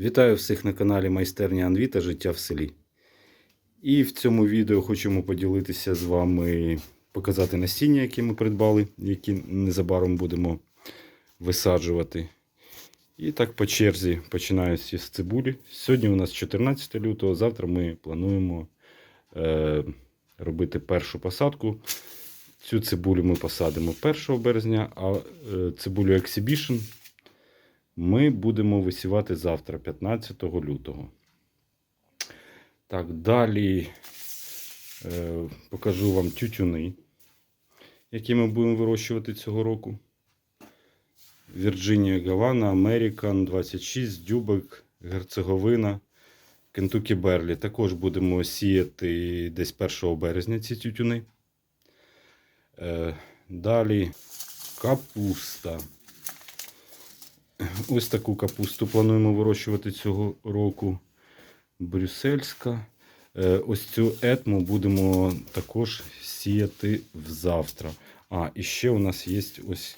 Вітаю всіх на каналі Майстерня Анві та Життя в селі. І в цьому відео хочемо поділитися з вами, показати насіння, які ми придбали, які незабаром будемо висаджувати. І так по черзі починаюся з цибулі. Сьогодні у нас 14 лютого, завтра ми плануємо е, робити першу посадку. Цю цибулю ми посадимо 1 березня, а е, цибулю Exhibition ми будемо висівати завтра, 15 лютого. Так, далі е, покажу вам тютюни, які ми будемо вирощувати цього року. Вірджинія Гавана, Американ 26, Дюбек, Герцеговина, Кентукі Берлі. Також будемо сіяти десь 1 березня ці тютюни. Е, далі капуста. Ось таку капусту плануємо вирощувати цього року. Брюссельська. Е, Ось цю етму будемо також сіяти завтра. А, і ще у нас є ось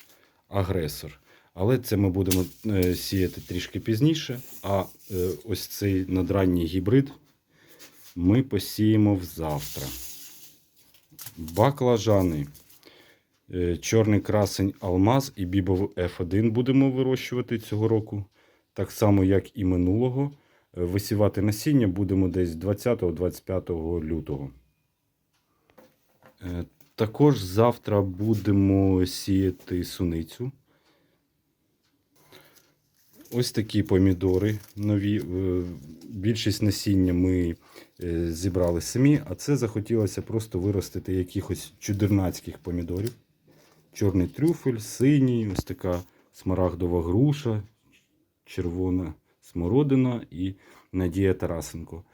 агресор. Але це ми будемо е, сіяти трішки пізніше. А е, ось цей надранній гібрид ми посіємо завтра. Баклажани. Е, Чорний красень Алмаз і бібов F1 будемо вирощувати цього року. Так само, як і минулого. Е, Висівати насіння будемо десь 20-25 лютого. Е, Також завтра будемо сіяти суницю. Ось такі помідори нові. Більшість насіння ми зібрали самі, а це захотілося просто виростити якихось чудернацьких помідорів. Чорний трюфель, синій, ось така смарагдова груша, червона смородина і Надія Тарасенко.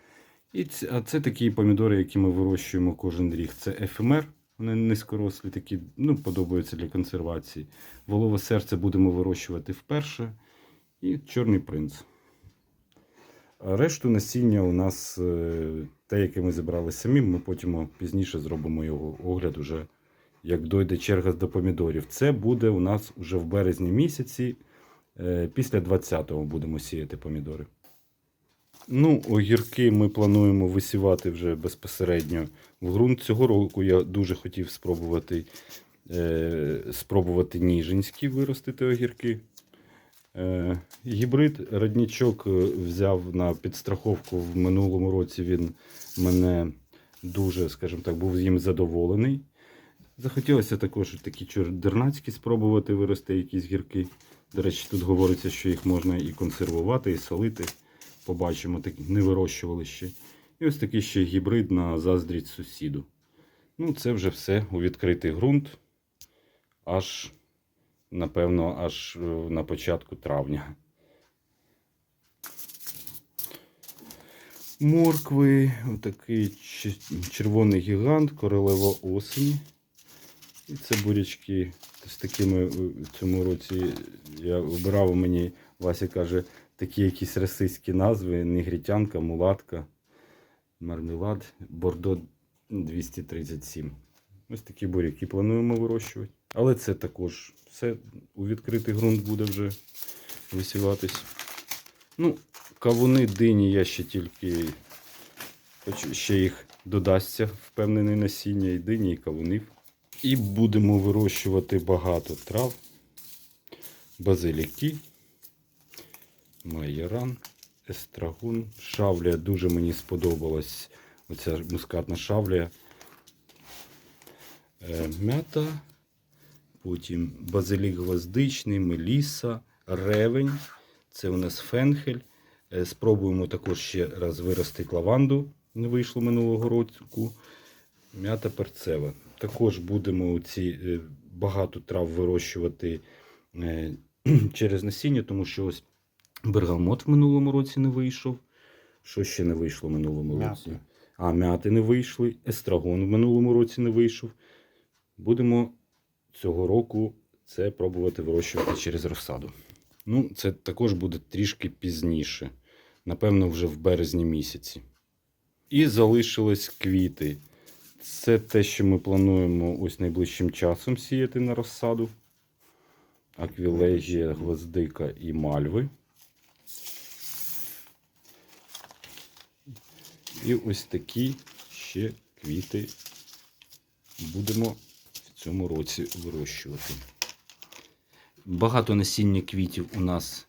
І ц- а це такі помідори, які ми вирощуємо кожен рік. Це ефемер, вони низькорослі, такі, ну, подобаються для консервації. Волове серце будемо вирощувати вперше. І чорний принц. А решту насіння у нас е, те, яке ми зібрали самі, ми потім пізніше зробимо його огляд уже як дойде черга до помідорів. Це буде у нас вже в березні місяці. Е, Після 20-го будемо сіяти помідори. Ну, огірки ми плануємо висівати вже безпосередньо в ґрунт. Цього року я дуже хотів спробувати, е, спробувати ніжинські виростити огірки. Е, гібрид роднічок е, взяв на підстраховку в минулому році. Він мене дуже, скажімо так, був їм задоволений. Захотілося також такі чордернацькі спробувати вирости якісь гірки. До речі, тут говориться, що їх можна і консервувати, і солити. Побачимо, так не вирощували ще. І ось такий ще гібрид на заздрість сусіду. Ну, це вже все у відкритий ґрунт. Аж, напевно, аж е, на початку травня. Моркви, отакий червоний гігант, королева осені. І це бурячки з такими е, в цьому році я вибирав мені, Вася каже, такі якісь російські назви: негритянка, мулатка, мармелад, бордо 237. Ось такі буряки плануємо вирощувати. Але це також все у відкритий ґрунт буде вже висіватись. Ну, кавуни дині я ще тільки ще їх додасться впевнений насіння і дині, і кавунів. І будемо вирощувати багато трав, базиліки, майоран, естрагон, шавля. Дуже мені сподобалась оця мускатна шавля. Е, Мята, потім базилік гвоздичний, меліса, ревень. Це у нас фенхель. Е, Спробуємо також ще раз виростити лаванду. Не вийшло минулого року. М'ята перцева. Також будемо ці е, багато трав вирощувати е, через насіння, тому що ось бергамот в минулому році не вийшов. Що ще не вийшло в минулому М'яти. році? А, м'яти не вийшли. Естрагон в минулому році не вийшов. Будемо цього року це пробувати вирощувати через розсаду. Ну, це також буде трішки пізніше. Напевно, вже в березні місяці. І залишились квіти. Це те, що ми плануємо ось найближчим часом сіяти на розсаду. Аквілежія, гвоздика і мальви. І ось такі ще квіти будемо в цьому році вирощувати. Багато насіння квітів у нас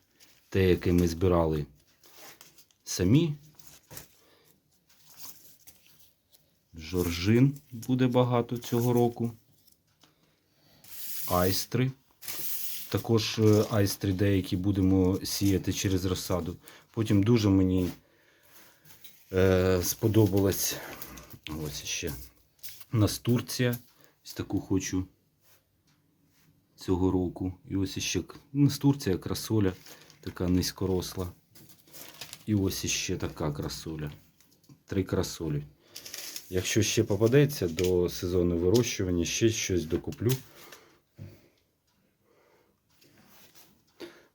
те, яке ми збирали самі. Жоржин буде багато цього року. Айстри. Також е, айстри деякі будемо сіяти через розсаду. Потім дуже мені е, сподобалась ось ще настурція. Ось таку хочу цього року. І ось іще настурція, красоля, така низькоросла. І ось іще така красоля. Три красолі. Якщо ще попадеться до сезону вирощування, ще щось докуплю.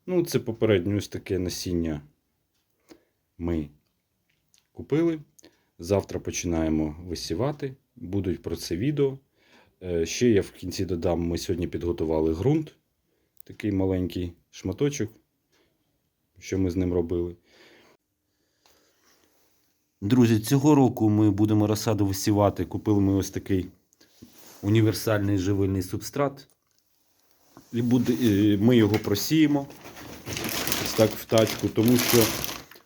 Ну, це попередньо ось таке насіння ми купили. Завтра починаємо висівати. Будуть про це відео. Е, Ще я в кінці додам, ми сьогодні підготували ґрунт, такий маленький шматочок, що ми з ним робили. Друзі, цього року ми будемо розсаду висівати. Купили ми ось такий універсальний живильний субстрат. І буде, е, ми його просіємо ось так в тачку, тому що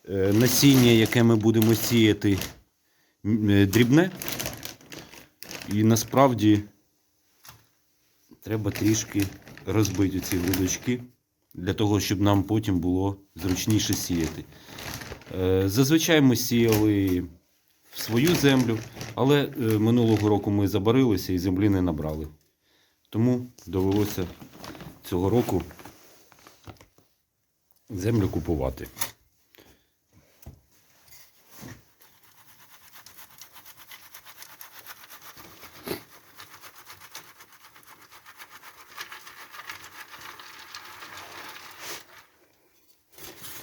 е, насіння, яке ми будемо сіяти, е, дрібне. І насправді треба трішки розбити ці грудочки для того, щоб нам потім було зручніше сіяти. Е, Зазвичай ми сіяли в свою землю, але е, минулого року ми забарилися і землі не набрали. Тому довелося цього року землю купувати.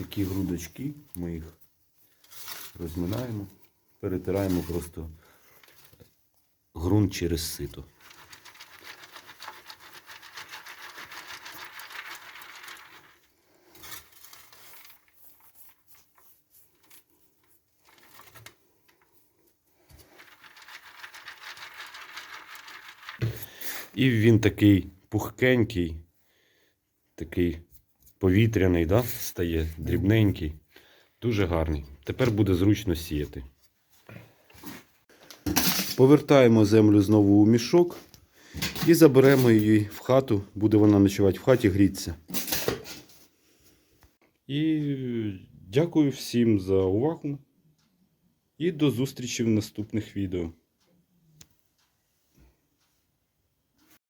Такі грудочки, ми їх розминаємо, перетираємо просто ґрунт через сито. І він такий пухкенький, такий повітряний, да? стає дрібненький, дуже гарний. Тепер буде зручно сіяти. Повертаємо землю знову у мішок і заберемо її в хату. Буде вона ночувати в хаті, грітися. І дякую всім за увагу. І до зустрічі в наступних відео.